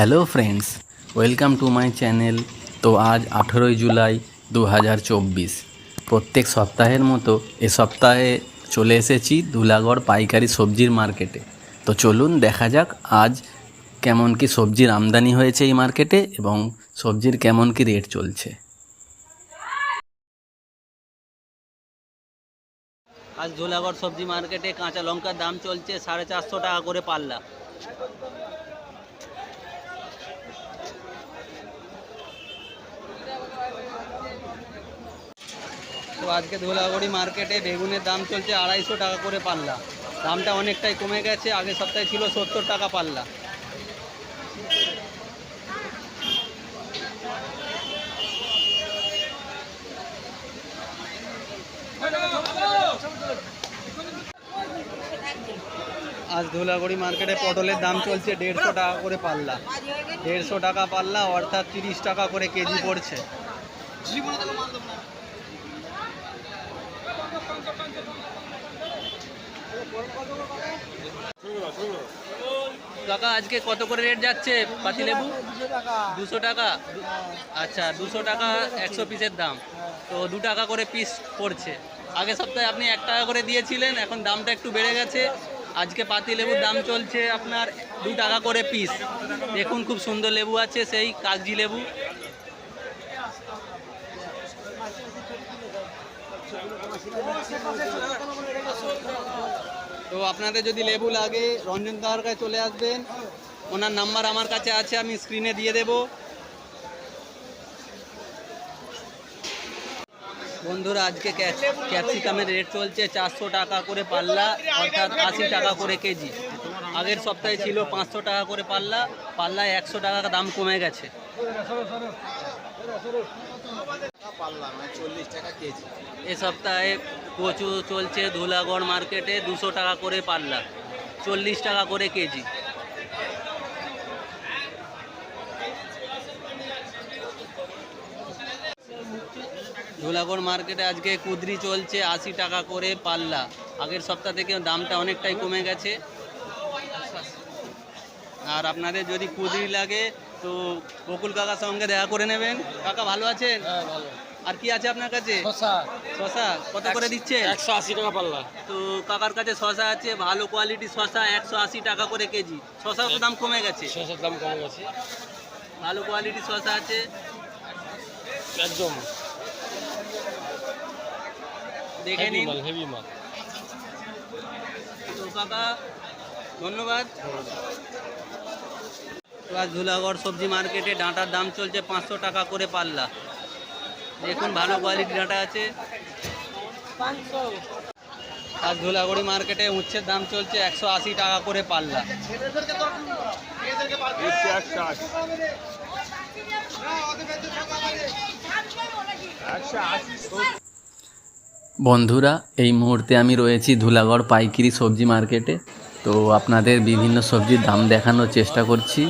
Hello friends welcome to my channel তো আজ আঠেরোই জুলাই দু হাজার চব্বিশ। প্রত্যেক সপ্তাহের মতো এ সপ্তাহে চলে এসেছি ধুলাগড় পাইকারি সবজির মার্কেটে তো চলুন দেখা যাক আজ কেমন কি সবজির আমদানি হয়েছে এই মার্কেটে এবং সবজির কেমন কি রেট চলছে। আজ ধুলাগড় সবজি মার্কেটে কাঁচা লঙ্কার দাম চলছে সাড়ে চারশো টাকা করে পাল্লা। তো আজকে ধুলাগড়ি মার্কেটে বেগুনের দাম চলছে আড়াইশো টাকা করে পাল্লা। দামটা অনেকটাই কমে গেছে, আগের সপ্তাহে ছিল সত্তর টাকা পাল্লা। আজ ধুলাগড়ি মার্কেটে পটলের দাম চলছে দেড়শো টাকা করে পাল্লা। দেড়শো টাকা পাল্লা, অর্থাৎ তিরিশ টাকা করে কেজি পড়ছে। কাকা, আজকে কত করে রেট যাচ্ছে পাতিলেবু দুশো টাকা? আচ্ছা দুশো টাকা একশো পিসের দাম। তো দু টাকা করে পিস পড়ছে। আগের সপ্তাহে আপনি এক টাকা করে দিয়েছিলেন, এখন দামটা একটু বেড়ে গেছে। আজকে পাতি লেবুর দাম চলছে আপনার দু টাকা করে পিস দেখুন, খুব সুন্দর লেবু আছে, সেই কাগজি লেবু। তো আপনাদের যদি লেবু লাগে, রঞ্জন দাওয়ার কাছে চলে আসবেন। ওনার নাম্বার আমার কাছে আছে, আমি স্ক্রিনে দিয়ে দেব। বন্ধুরা, আজকে ক্যাপসিকামের রেট চলছে চারশো টাকা করে পাল্লা, অর্থাৎ আশি টাকা করে কেজি। আগের সপ্তাহে ছিল পাঁচশো টাকা করে পাল্লা, পাল্লায় একশো টাকা দাম কমে গেছে। এ সপ্তাহে কচু চলছে ধুলাগড় মার্কেটে দুশো টাকা করে পাল্লা চল্লিশ টাকা করে কেজি। ধুলাগড় মার্কেটে আজকে কুদরি চলছে, আশি টাকা করে পাল্লা আগের সপ্তাহ থেকে দামটা অনেকটাই কমে গেছে। আর আপনাদের যদি কুদরি লাগে তো বকুল কাকার সঙ্গে দেখা করে নেবেন। কাকা ভালো আছেন? আর কি আছে আপনার কাছে? শশা কত করে দিচ্ছে? একশো আশি টাকা পাল্লা। তো কাকার কাছে শশা আছে ভালো কোয়ালিটি শশা একশো আশি টাকা করে কেজি। শশার তো দাম কমে গেছে। শসার দাম কমে গেছে। ভালো কোয়ালিটি শশা আছে। একদম। দেখে নিন। হেভি মাল। তো কাকা ধন্যবাদ। আজ ধুলাগড় সবজি মার্কেটে ডাঁটার দাম চলছে পাঁচশো টাকা করে পাল্লা। দেখুন ভালো কোয়ালিটি ডাঁটা আছে। আজ ধুলাগড়ি মার্কেটে উচ্ছের দাম চলছে একশো আশি টাকা করে পাল্লা। বন্ধুরা, এই মুহূর্তে আমি রয়েছি ধুলাগড় পাইকিরি সবজি মার্কেটে। তো আপনাদের বিভিন্ন সবজির দাম দেখানোর চেষ্টা করছি।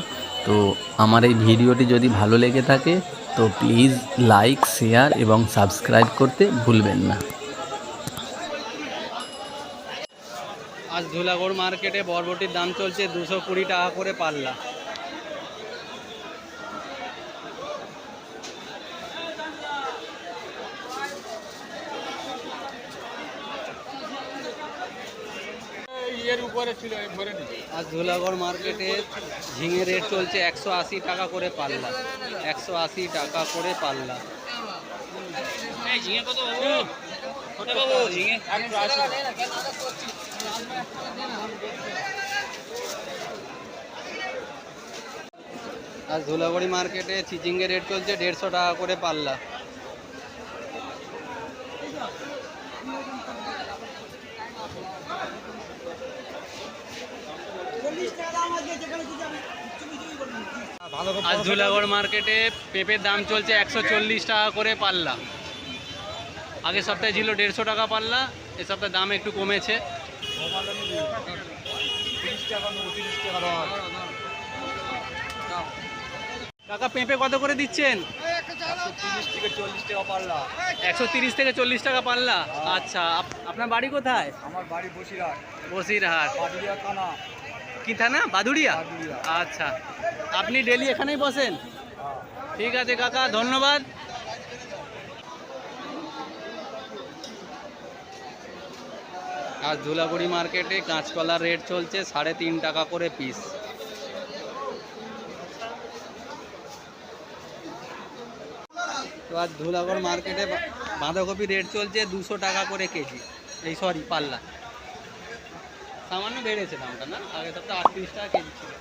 তো আমার এই ভিডিওটি যদি ভালো লেগে থাকে, তো প্লিজ লাইক শেয়ার এবং সাবস্ক্রাইব করতে ভুলবেন না। আজ ধুলাগড় মার্কেটে বরবটির দাম চলছে দুশো কুড়ি টাকা করে পাল্লা। আজ ধুলাগড় মার্কেটে ঝিঙে রেট চলছে একশো আশি টাকা করে পাল্লা। একশো আশি টাকা করে পাল্লা। আজ ধুলাগড়ি মার্কেটে চিচিঙ্গের রেট চলছে দেড়শো টাকা করে পাল্লা। আজ ধুলাগড় মার্কেটে পেঁপের দাম চলছে একশো চল্লিশ টাকা করে পাল্লা। আগের সপ্তাহে ছিল দেড়শো টাকা পাল্লা এ সপ্তাহে দাম একটু কমেছে। টাকা কাকা পেঁপে কত করে দিচ্ছেন? একশো তিরিশ থেকে চল্লিশ টাকা পাল্লা আচ্ছা আপ- আপনার বাড়ি কোথায়? আমার বাড়ি বসিরহাট। বসিরহাট। থানা কি থানা? বাদুড়িয়া? বাদুড়িয়া। আচ্ছা আপনি ডেলি এখানেই বসেন? ঠিক আছে কাকা ধন্যবাদ। আর ধুলাগুড়ি মার্কেটে কাঁচকলার রেট চলছে সাড়ে তিন টাকা করে পিস তো আজ ধুলাগড় মার্কেটে বাঁধাকপি রেট চলছে দুশো টাকা করে কেজি। এই সরি পাল্লা। সামান্য বেড়েছে দামটা, না? আগে সপ্তাহে আটত্রিশ টাকা কেজি ছিল।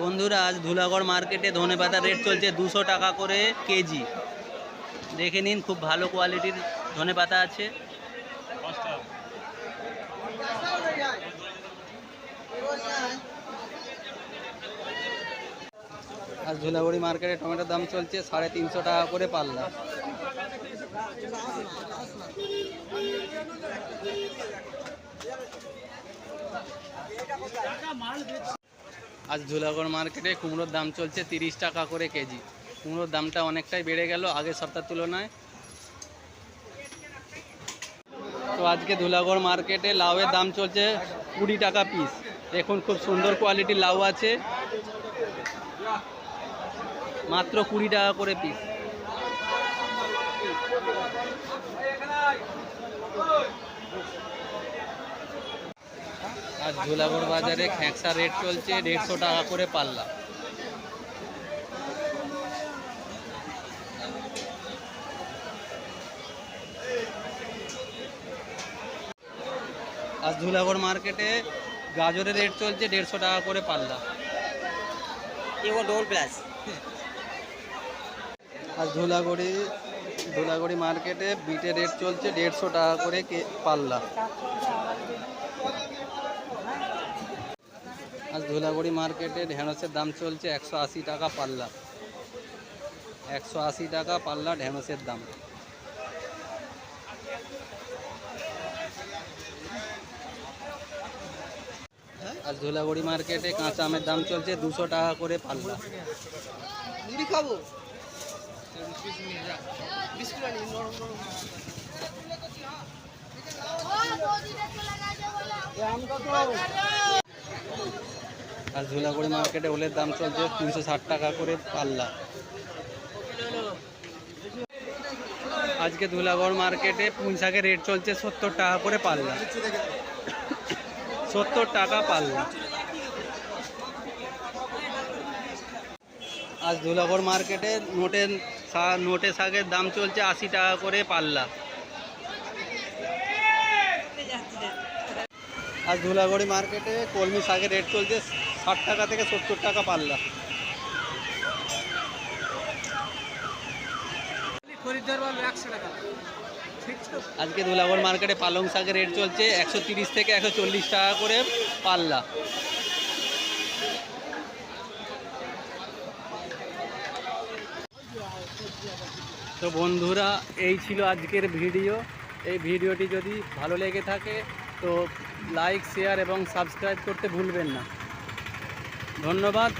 বন্ধুরা, আজ ধুলাগড় মার্কেটে ধনেপাতা রেট চলছে দুশো টাকা করে কেজি। দেখে নিন, খুব ভালো কোয়ালিটির ধনেপাতা আছে। আর ধুলাগড়ি মার্কেটে টমেটোর দাম চলছে সাড়ে তিনশো টাকা করে পাল্লা। আজ ধুলাগড় মার্কেটে কুমড়োর দাম চলছে তিরিশ টাকা করে কেজি। কুমড়োর দামটা অনেকটাই বেড়ে গেল আগের সপ্তাহের তুলনায়। তো আজকে ধুলাগড় মার্কেটে লাউয়ের দাম চলছে কুড়ি টাকা পিস দেখুন খুব সুন্দর কোয়ালিটির লাউ আছে। মাত্র কুড়ি টাকা করে পিস আর ঝোলাগড় বাজারে খ্যাঁকসা রেট চলছে দেড়শো টাকা করে পাল্লা। আর ধুলাগড় মার্কেটে গাজরের রেট চলছে দেড়শো টাকা করে পাল্লা। ডবল প্লাস আর ধুলাগড়ি ধুলাগড়ি মার্কেটে বিটের রেট চলছে দেড়শো টাকা করে পাল্লা। আজ ধুলাগড়ি মার্কেটে ঢেঁড়সের দাম চলছে একশো আশি টাকা পাল্লা। একশো আশি টাকা পাল্লা ঢেঁড়সের দাম। আজ ধুলাগড়ি মার্কেটে কাঁচা আমের দাম চলছে দুশো টাকা করে পাল্লা। খাব আর ধুলাগড়ি মার্কেটে ওলের দাম চলছে তিনশো ষাট টাকা করে পাল্লা। আজকে ধুলাগড় মার্কেটে পুঁই শাকের রেট চলছে সত্তর টাকা করে পাল্লা। সত্তর টাকা পাল্লা। আজ ধুলাগড় মার্কেটে নোটের শা- নোটে শাকের দাম চলছে আশি টাকা করে পাল্লা। আর ধুলাগড়ি মার্কেটে কলমি শাকের রেট চলছে ষাট টাকা থেকে সত্তর টাকা পাল্লা। আজকে ধুলাগড় মার্কেটে পালং শাকের রেট চলছে একশো তিরিশ থেকে একশো চল্লিশ টাকা করে পাল্লা। তো বন্ধুরা, এই ছিল আজকের ভিডিও। এই ভিডিওটি যদি ভালো লেগে থাকে, তো লাইক শেয়ার এবং সাবস্ক্রাইব করতে ভুলবেন না। ধন্যবাদ।